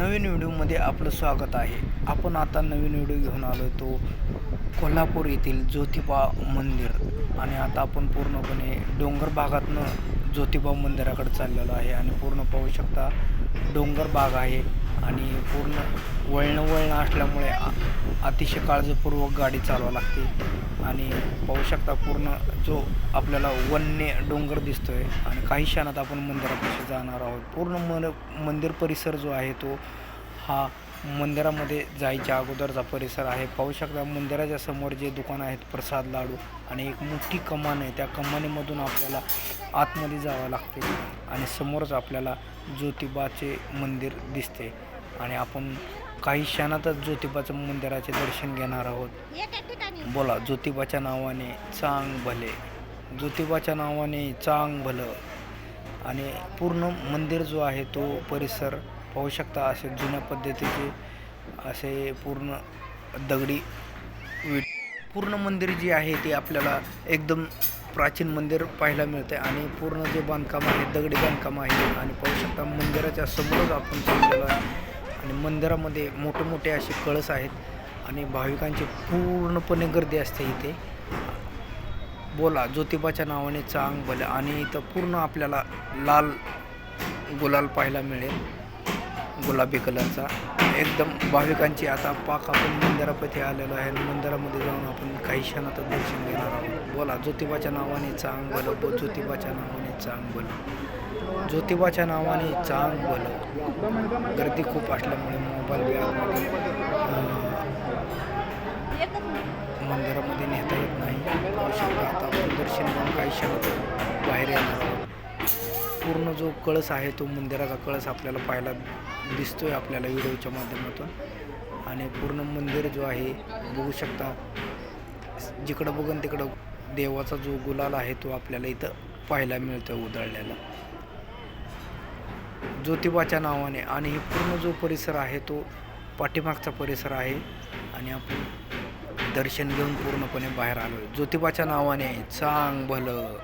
नवीन व्हिडिओमध्ये आपलं स्वागत आहे. आपण आता नवीन व्हिडिओ घेऊन आलो आहे तो कोल्हापूर येथील ज्योतिबा मंदिर. आणि आता आपण पूर्णपणे डोंगर भागातनं ज्योतिबा मंदिराकडे चाललेलो आहे आणि पूर्ण पाहू शकता डोंगर भाग आहे आणि पूर्ण वळणं वळणं असल्यामुळे अतिशय काळजीपूर्वक गाडी चालवावी लागते. आणि पाहू शकता पूर्ण जो आपल्याला वन्य डोंगर दिसतोय आणि काही क्षणात आपण मंदिरापाशी जाणार आहोत. पूर्ण मन मंदिर परिसर जो आहे तो हा मंदिरामध्ये जायच्या अगोदरचा परिसर आहे. पाहू शकता मंदिराच्या समोर जे दुकान आहेत प्रसाद लाडू आणि एक मोठी कमान आहे. त्या कमानीमधून आपल्याला आतमध्ये जावं लागते आणि समोरच आपल्याला ज्योतिबाचे मंदिर दिसते. आणि आपण काही क्षणातच ज्योतिबाचं मंदिराचे दर्शन घेणार आहोत. बोला ज्योतिबाच्या नावाने चांग भले. ज्योतिबाच्या नावाने चांग भलं. आणि पूर्ण मंदिर जो आहे तो परिसर पाहू शकता असे जुन्या पद्धतीचे असे पूर्ण दगडी विट. पूर्ण मंदिर जे आहे ते आपल्याला एकदम प्राचीन मंदिर पाहायला मिळते आणि पूर्ण जे बांधकाम आहे दगडी बांधकाम आहे आणि पाहू शकता मंदिराच्या समोरच आपण चाललेलो आहे आणि मंदिरामध्ये मोठे मोठे असे कळस आहेत आणि भाविकांची पूर्णपणे गर्दी असते इथे. बोला ज्योतिबाच्या नावाने चांग भलं आणि इथं पूर्ण आपल्याला लाल गुलाल पाहायला मिळेल. गुलाबी कलरचा. एकदम भाविकांची आता पाक आपण मंदिरापती आलेलो आहे. मंदिरामध्ये जाऊन आपण काही क्षणातच दर्शन घेणार आहोत. बोला ज्योतिबाच्या नावाने चांग भलं बो ज्योतिबाच्या नावाने चांग भलं ज्योतिबाच्या नावाने चांग भलं गर्दी खूप असल्यामुळे मोबाईल बी मंदिरामध्ये नेता येत नाही. आता आपण दर्शन घेऊन काही क्षणात पूर्ण जो कळस आहे तो मंदिराचा कळस आपल्याला पाहायला दिसतोय आपल्याला व्हिडिओच्या माध्यमातून. आणि पूर्ण मंदिर जो आहे बघू शकता जिकडं बघून तिकडं देवाचा जो गुलाल आहे तो आपल्याला इथं पाहायला मिळतो उधळलेला. ज्योतिबाच्या नावाने आणि हे पूर्ण जो परिसर आहे तो पाठीमागचा परिसर आहे. आणि आपण दर्शन घेऊन पूर्णपणे बाहेर आलो ज्योतिबाच्या नावाने चांग भलं